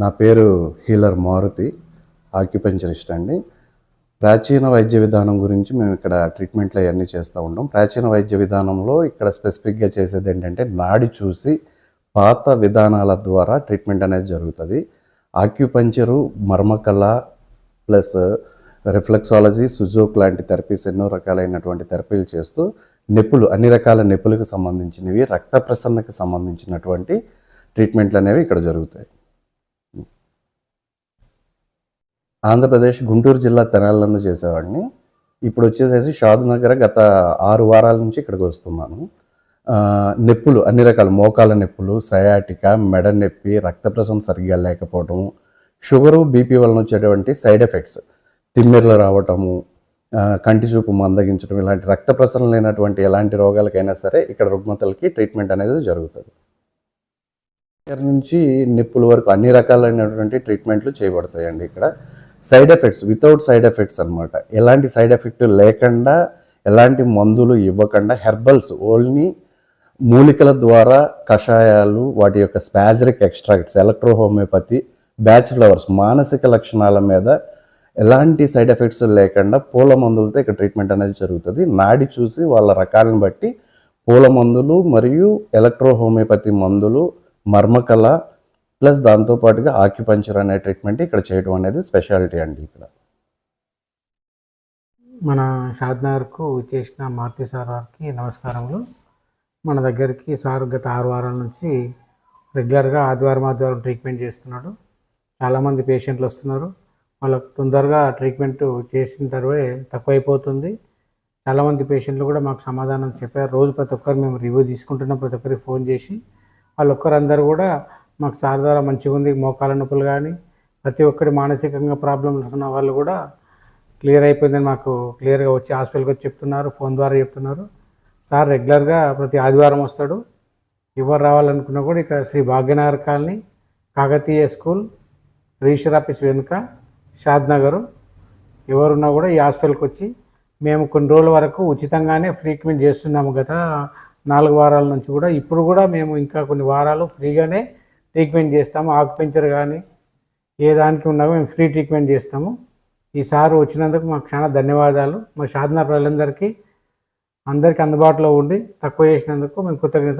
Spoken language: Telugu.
నా పేరు హీలర్ మారుతి ఆక్యుపెంచరిస్ట్ అండి. ప్రాచీన వైద్య విధానం గురించి మేము ఇక్కడ ట్రీట్మెంట్లు అవన్నీ చేస్తూ ఉంటాం ప్రాచీన వైద్య విధానంలో ఇక్కడ స్పెసిఫిక్గా చేసేది ఏంటంటే నాడి చూసి పాత విధానాల ద్వారా ట్రీట్మెంట్ అనేది జరుగుతుంది. ఆక్యుపంచరు మర్మకళ ప్లస్ రిఫ్లెక్సాలజీ సుజోక్ లాంటి థెరపీస్ ఎన్నో రకాలైనటువంటి థెరపీలు చేస్తూ నొప్పులు అన్ని రకాల నొప్పులకు సంబంధించినవి రక్త ప్రసరణకు సంబంధించినటువంటి ట్రీట్మెంట్లు అనేవి ఇక్కడ జరుగుతాయి. ఆంధ్రప్రదేశ్ గుంటూరు జిల్లా తెనాలందు చేసేవాడిని. ఇప్పుడు వచ్చేసేసి షాద్ నగర గత ఆరు వారాల నుంచి ఇక్కడికి వస్తున్నాను. నొప్పులు అన్ని రకాల మోకాల నొప్పులు సయాటిక మెడ నొప్పి రక్త ప్రసరణ సరిగ్గా లేకపోవటము షుగరు బీపీ వలన వచ్చేటువంటి సైడ్ ఎఫెక్ట్స్ తిమ్మిర్లు రావటము కంటి చూపు మందగించడం ఇలాంటి రక్త ప్రసరణ లేనటువంటి ఎలాంటి రోగాలకైనా సరే ఇక్కడ రుగ్మతలకి ట్రీట్మెంట్ అనేది జరుగుతుంది. ఇక్కడ నుంచి నిప్పుల వరకు అన్ని రకాలైనటువంటి ట్రీట్మెంట్లు చేయబడతాయండి ఇక్కడ. Side effects without side effects అనమాట ఎలాంటి సైడ్ ఎఫెక్ట్ లేకుండా ఎలాంటి మందులు ఇవ్వకుండా హెర్బల్స్ ఓన్లీ మూలికల ద్వారా కషాయాలు వాటి యొక్క spagyric extracts electrohomeopathy Bach flowers మానసిక లక్షణాల మీద ఎలాంటి సైడ్ ఎఫెక్ట్స్ లేకుండా పూల మందులతో ఇక్కడ ట్రీట్మెంట్ అనేది జరుగుతుంది. నాడి చూసి వాళ్ళ రకాలను బట్టి పూల మందులు మరియు ఎలక్ట్రోహోమియోపతి మందులు మర్మకళ ప్లస్ దాంతోపాటుగా ఆక్యుపంచర్ అనే ట్రీట్మెంట్ ఇక్కడ చేయడం అనేది స్పెషాలిటీ అండి ఇక్కడ. మన షాద్నగర్కు చేసిన మారుతి సార్ వారికి నమస్కారములు. మన దగ్గరికి సార్ గత ఆరు వారాల నుంచి రెగ్యులర్గా ఆదివారం ఆదివారం ట్రీట్మెంట్ చేస్తున్నాడు. చాలామంది పేషెంట్లు వస్తున్నారు. వాళ్ళకు తొందరగా ట్రీట్మెంట్ చేసిన తర్వే తక్కువైపోతుంది. చాలామంది పేషెంట్లు కూడా మాకు సమాధానం చెప్పారు. రోజు ప్రతి ఒక్కరు మేము రివ్యూ తీసుకుంటున్నాం ప్రతి ఒక్కరికి ఫోన్ చేసి. వాళ్ళొక్కరందరూ కూడా మాకు సార్ ద్వారా మంచిగా ఉంది మోకాల నొప్పులు కానీ ప్రతి ఒక్కరి మానసికంగా ప్రాబ్లమ్స్ ఉన్న వాళ్ళు కూడా క్లియర్ అయిపోయిందని మాకు క్లియర్గా వచ్చి హాస్పిటల్కి వచ్చి చెప్తున్నారు ఫోన్ ద్వారా చెప్తున్నారు. సార్ రెగ్యులర్గా ప్రతి ఆదివారం వస్తాడు. ఎవరు రావాలనుకున్నా కూడా ఇక్కడ Shri Bhagyanagar colony Kakatiya school register office వెనుక షాద్ నగరు. ఎవరున్నా కూడా ఈ హాస్పిటల్కి వచ్చి మేము కొన్ని రోజుల వరకు ఉచితంగానే ట్రీట్మెంట్ చేస్తున్నాము గత నాలుగు వారాల నుంచి కూడా. ఇప్పుడు కూడా మేము ఇంకా కొన్ని వారాలు ఫ్రీగానే ట్రీట్మెంట్ చేస్తాము ఆకుపెంచర్ కానీ ఏ దానికి ఉన్నా మేము ఫ్రీ ట్రీట్మెంట్ చేస్తాము. ఈసారి వచ్చినందుకు మాకు చాలా ధన్యవాదాలు. మా సాధన ప్రజలందరికీ అందరికీ అందుబాటులో ఉండి తక్కువ చేసినందుకు మేము కృతజ్ఞత